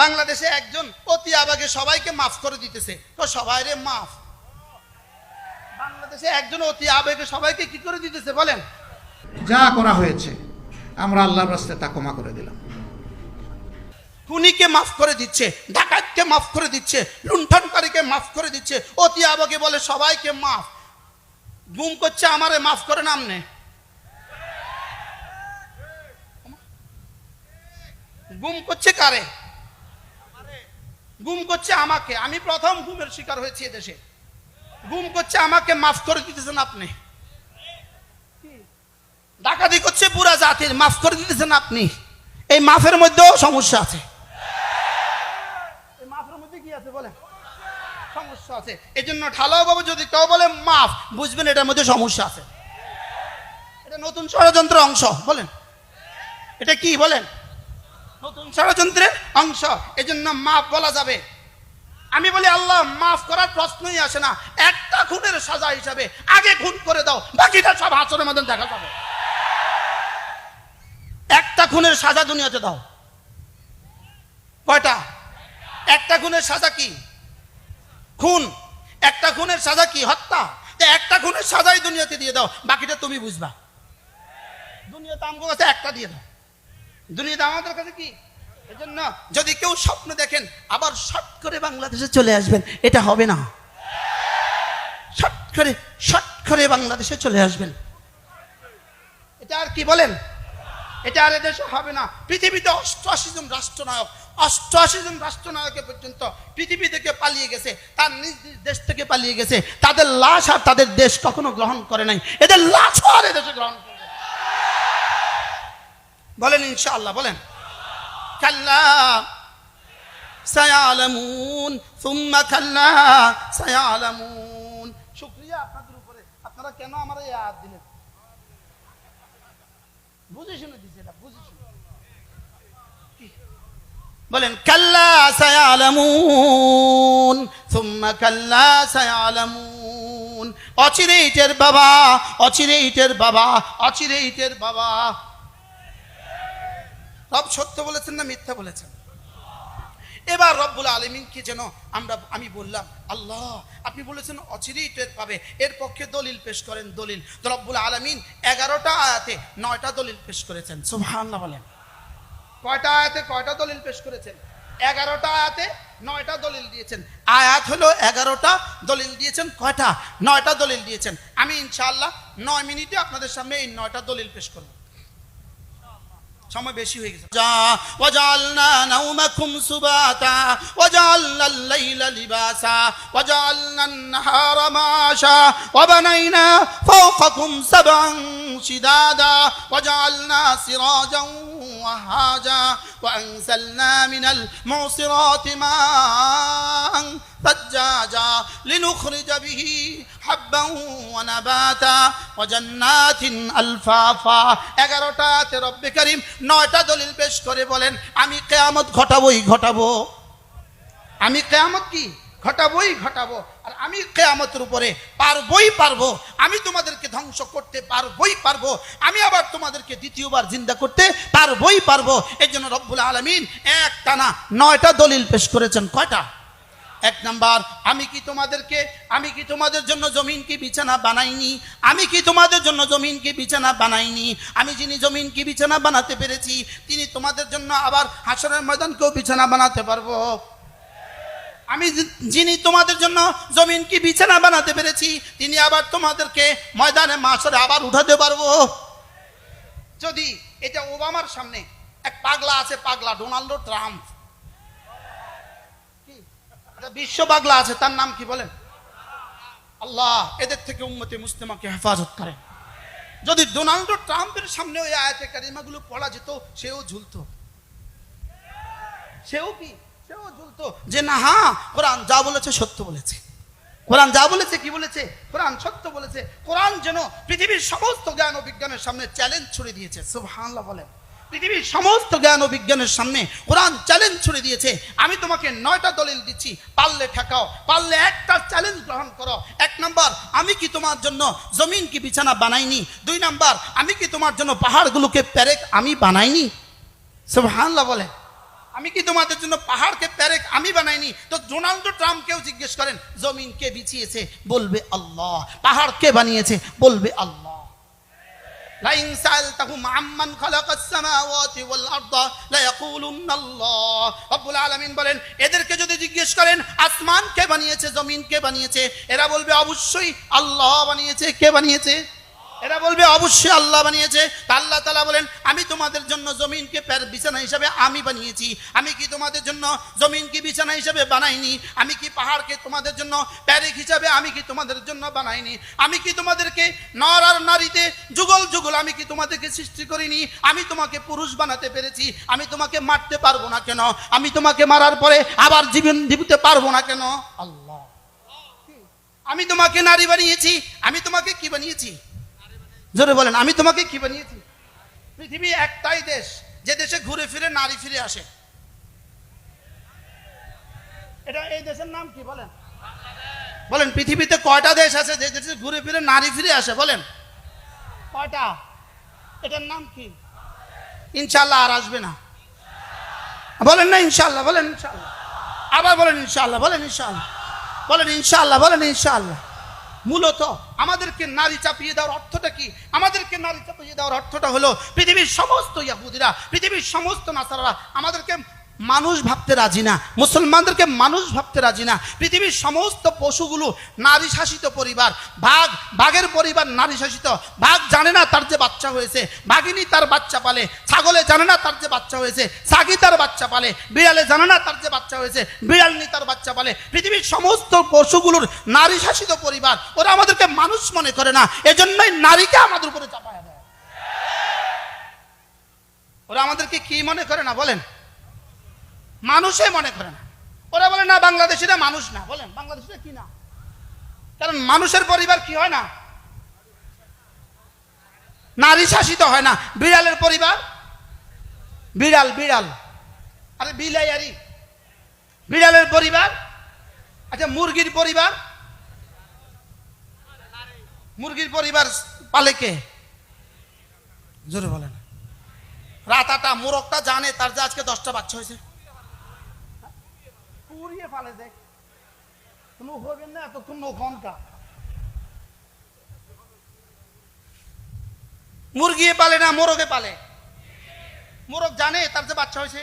বাংলাদেশে একজন অতি আবাগে সবাইকে মাফ করে দিতেছে। তো সবাই রে মাফ। বাংলাদেশে একজন অতি আবেগে সবাইকে কি করে দিতেছে বলেন? যা করা হয়েছে আমরা আল্লাহর রাস্তায় তা ক্ষমা করে দিলাম। খুনিকে মাফ করে দিচ্ছে ডাকাতকে মাফ করে দিচ্ছে লুণ্ঠনকারীকে মাফ করে দিচ্ছে অতি আবাগে বলে সবাইকে মাফ। গুম করছে আমারে মাফ করে নামনে গুম করছে কারে? গুম করছে আমাকে। আমি প্রথম গুমের শিকার হয়েছি এদেশে গুম করছে আমাকে, মাফ করে দিতেছেন আপনি। ডাকাতি করছে পুরা জাতির, মাফ করে দিতেছেন আপনি। এই মাফের মধ্যেও সমস্যা আছে। মাফের মধ্যে আছে বলেন? সমস্যা আছে। এই জন্য যদি কেউ মাফ, বুঝবেন এটার মধ্যে সমস্যা আছে। এটা নতুন ষড়যন্ত্রের অংশ, বলেন। এটা কি, বলেন? নতুন ষড়যন্ত্রের অংশ। এজন্য মাফ বলা যাবে। আমি বলি, আল্লাহ, মাফ করার প্রশ্নই আসে না। একটা খুনের সাজা হিসাবে আগে খুন করে দাও, বাকিটা সব হাসনের মধ্যে দেখা যাবে। একটা খুনের সাজা দুনিয়াতে দাও। কয়টা? একটা খুনের সাজা কি? খুন। একটা খুনের সাজা কি? হত্যা। একটা খুনের সাজাই দুনিয়াতে দিয়ে দাও, বাকিটা তুমি বুঝবা। দুনিয়াতে আমগো কাছে একটা দিয়ে দাও। দুনিয়াতে আমাদের কাছে কি? এজন্য যদি কেউ স্বপ্ন দেখেন আবার শট করে বাংলাদেশে চলে আসবেন এটা হবে না। শট করে শট করে বাংলাদেশে চলে আসবেন। এটা আর কি বলেন? এটা আর এদেশে হবে না। পৃথিবীতে অষ্টআশি জন রাষ্ট্রনায়ক অষ্টআশি জন রাষ্ট্রনায়কে পর্যন্ত পৃথিবী থেকে পালিয়ে গেছে তার নিজ নিজ দেশ থেকে পালিয়ে গেছে। তাদের লাশ আর তাদের দেশ কখনো গ্রহণ করে নাই। এদের লাশ আর এদেশে গ্রহণ করবে না। বলেন ইনশাআল্লাহ, বলেন। কাল্লা সায়ালামুন, সুম্মা কাল্লা সায়ালামুন। শুকরিয়া আপনাদের উপরে। আপনারা কেন আমার এই আয়াত দিলেন? বুঝে শুনে দিছে এটা বলেন অচিরে ইটের বাবা অচিরে ইটের বাবা অচিরে ইটের বাবা। রব সত্য বলেছেন না মিথ্যা বলেছেন? এবার রব্বুল আলমিনকে যেন আমরা, আমি বললাম, আল্লাহ, আপনি বলেছেন অচিরেই টের পাবে। এর পক্ষে দলিল পেশ করেন, দলিল। রব্বুল আলমিন এগারোটা আয়াতে নয়টা দলিল পেশ করেছেন। সুবহানাল্লাহ বলেন। কয়টা আয়াতে কয়টা দলিল পেশ করেছেন? এগারোটা আয়াতে নয়টা দলিল দিয়েছেন। আয়াত হলো এগারোটা দলিল দিয়েছেন, কয়টা? নয়টা দলিল দিয়েছেন। আমি ইনশাআল্লাহ নয় মিনিটে আপনাদের সামনে এই নয়টা দলিল পেশ করব। সময় বেশি হয়ে গেছে। যা ওয়াজালনা নাওমাকুম সুবাতা ওয়াজালনাল আল-লাইলা লিবাসা ওয়াজালনান আন-নাহারা মাশা ওয়াবানাইনা ফাওকাকুম সাবআন। শিদাদা ওয়াজালনা সিরাজান وهاجا وأنزلنا من المعصرات ماء ثجاجا لنخرج به حبا ونباتا وجنات الفافا এগারোটাতে রব্বে করিম নয়টা দলিল পেশ করে বলেন আমি কেয়ামত ঘটাবই ঘটাবো আমি কেয়ামত কি ঘটাবই ঘটাবো। আর আমি কেয়ামতের উপরে পারবই পারব। আমি তোমাদেরকে ধ্বংস করতে পারবই পারব। আমি আবার তোমাদেরকে দ্বিতীয়বার জিন্দা করতে পারবই পারব। এই জন্য রব্বুল আলমিন এক টানা নয়টা দলিল পেশ করেছেন। কয়টা? এক নাম্বার, আমি কি তোমাদেরকে, আমি কি তোমাদের জন্য জমিন কি বিছানা বানাইনি? আমি কি তোমাদের জন্য জমিন কি বিছানা বানাইনি? আমি যিনি জমিন কি বিছানা বানাতে পেরেছি, তিনি তোমাদের জন্য আবার হাসনের ময়দানকেও বিছানা বানাতে পারব। আমি যিনি তোমাদের জন্য জমিন কি বিছানা বানাতে পেরেছি, তিনি আবার তোমাদেরকে ময়দানে মাসরে আবার উঠাতে পারব। যদি এটা ওবামার সামনে এক পাগলা আছে, পাগলা ডোনাল্ড ট্রাম্প। বিশ্ব পাগলা আছে, তার নাম কি বলেন? আল্লাহ, এদের থেকে উম্মতে মুসলিমাকে হেফাজত করে। যদি ডোনাল্ড ট্রাম্পের সামনে ওই আয়াতে কারিমাগুলো পড়া যেত, সেও ঝুলতো। সেও কি? সেও ঝুলতো যে না হ্যাঁ কোরআন যা বলেছে সত্য বলেছে। কোরআন যা বলেছে কি বলেছে? কোরআন সত্য বলেছে। কোরআন যেন পৃথিবীর সমস্ত জ্ঞান ও বিজ্ঞানের সামনে চ্যালেঞ্জ ছুড়ে দিয়েছে। সুবহানাল্লাহ বলেন। পৃথিবীর সমস্ত জ্ঞান ও বিজ্ঞানের সামনে কোরআন চ্যালেঞ্জ ছুড়ে দিয়েছে। আমি তোমাকে নয়টা দলিল দিচ্ছি। পারলে ঠেকাও, পারলে একটা চ্যালেঞ্জ গ্রহণ করো। এক নাম্বার, আমি কি তোমার জন্য জমিন কি বিছানা বানাইনি? দুই নাম্বার, আমি কি তোমার জন্য পাহাড়গুলোকে প্যারেক আমি বানাইনি? সুবহানাল্লাহ বলে আমি কি তোমাদের জন্য পাহাড়কে প্যারেক আমি বানাইনি? তো ডোনাল্ড ট্রাম্পকেও জিজ্ঞেস করেন, জমিন কে বিছিয়েছে? বলবে আল্লাহ। পাহাড় কে বানিয়েছে? বলবে আল্লাহ। বলেন, এদেরকে যদি জিজ্ঞেস করেন, আসমান কে বানিয়েছে, জমিন কে বানিয়েছে? এরা বলবে, অবশ্যই আল্লাহ বানিয়েছে। কে বানিয়েছে? এরা বলবে অবশ্যই আল্লাহ বানিয়েছে। তা আল্লাহ তালা বলেন আমি তোমাদের জন্য জমিনকে বিছানা হিসাবে আমি বানিয়েছি। আমি কি তোমাদের জন্য জমিনকে বিছানা হিসাবে বানাইনি? আমি কি পাহাড়কে তোমাদের জন্য প্যারেক হিসাবে আমি কি তোমাদের জন্য বানাইনি? আমি কি তোমাদেরকে নর আর নারীতে যুগল যুগল আমি কি তোমাদেরকে সৃষ্টি করিনি? আমি তোমাকে পুরুষ বানাতে পেরেছি। আমি তোমাকে মারতে পারব না কেন? আমি তোমাকে মারার পরে আবার জীবন দিতে পারব না কেন? আল্লাহ। আমি তোমাকে নারী বানিয়েছি। আমি তোমাকে কি বানিয়েছি? জোরে বলেন, আমি তোমাকে কি বানিয়েছি? পৃথিবী একটাই দেশ, যে দেশে ঘুরে ফিরে, নারী ফিরে আসে। এটা এই দেশের নাম কি বলেন? বলেন, পৃথিবীতে কয়টা দেশ আছে, যে দেশে ঘুরে ফিরে, নারী ফিরে আসে? বলেন। কয়টা? এটার নাম কি? ইনশাল্লাহ আর আসবে না। বলেন না ইনশাল্লাহ বলেন ইনশাল্লাহ আবার বলেন ইনশাল্লাহ বলেন ইনশাল্লাহ বলেন ইনশাল্লাহ বলেন ইনশাল্লাহ মূলত আমাদেরকে নারী চাপিয়ে দেওয়ার অর্থটা কি? আমাদেরকে নারী চাপিয়ে দেওয়ার অর্থটা হলো পৃথিবীর সমস্ত ইয়াহুদিরা, পৃথিবীর সমস্ত নাসারারা আমাদেরকে মানুষ ভাবতে রাজি না, মুসলমানদেরকে মানুষ ভাবতে রাজি না। পৃথিবীর সমস্ত পশুগুলো নারী শাসিত পরিবার। বাঘ, বাঘের পরিবার নারী শাসিত। বাঘ জানে না তার যে বাচ্চা হয়েছে। বাঘিনী তার বাচ্চা পালে। ছাগলে জানে না তার যে বাচ্চা হয়েছে। সাগি তার বাচ্চা পালে। বিড়ালে জানে না তার যে বাচ্চা হয়েছে। বিড়ালনি তার বাচ্চা পালে। পৃথিবীর সমস্ত পশুগুলোর নারী শাসিত পরিবার, ওরা আমাদেরকে মানুষ মনে করে না। এজন্যই নারীকে আমাদের উপরে চাপায় দেয়। ওরা আমাদেরকে কি মনে করে না বলেন? মানুষে মনে করে না। ওরা বলে, না, বাংলাদেশিরা মানুষ না। বলেন, বাংলাদেশিরা কি না? কারণ মানুষের পরিবার কি হয় না? নারী শাসিত হয় না। বিড়ালের পরিবার? বিড়াল বিড়াল। আরে বিলাই আরি বিড়ালের পরিবার? আচ্ছা মুরগির পরিবার? মুরগির পরিবার পালে কে? জোরে বলেন। রাতাটা, মোরগটা জানে, তার যে আজকে দশটা বাচ্চা হয়েছে। পুড়িয়ে ফালে কোনো হবেন না, এতক্ষণ ঘণ্টা। মুরগি পালে না, মোরগে পালে। মোরগ জানে তার যে বাচ্চা হয়েছে।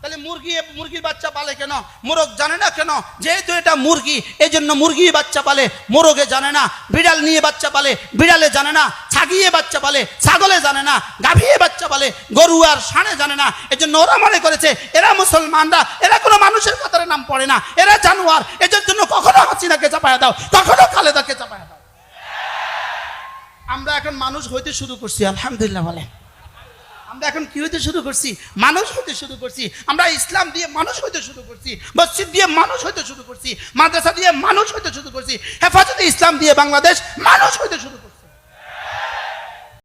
তাহলে মুরগি মুরগির বাচ্চা পালে কেন? মোরগ জানে না কেন? যেহেতু এটা মুরগি এই জন্য মুরগি বাচ্চা পালে, মোরগে জানে না। বিড়াল নিয়ে বাচ্চা পালে, বিড়ালে জানে না। ছাগিয়ে বাচ্চা পালে ছাগলে জানে না, গাভিয়ে বাচ্চা পালে গরু আর সানে জানে না। এই জন্য ওরা মনে করেছে, এরা মুসলমানরা, এরা কোনো মানুষের কাতারে নাম পড়ে না, এরা জানোয়ার। এদের জন্য কখনো হাসিনাকে চাপায়া দাও, কখনো খালেদাকে চাপায়া দাও। আমরা এখন মানুষ হইতে শুরু করছি, আলহামদুলিল্লাহ বলে আমরা এখন কি হইতে শুরু করছি? মানুষ হইতে শুরু করছি। আমরা ইসলাম দিয়ে মানুষ হইতে শুরু করছি, মসজিদ দিয়ে মানুষ হইতে শুরু করছি, মাদ্রাসা দিয়ে মানুষ হইতে শুরু করছি, হেফাজতে ইসলাম দিয়ে বাংলাদেশ মানুষ হইতে শুরু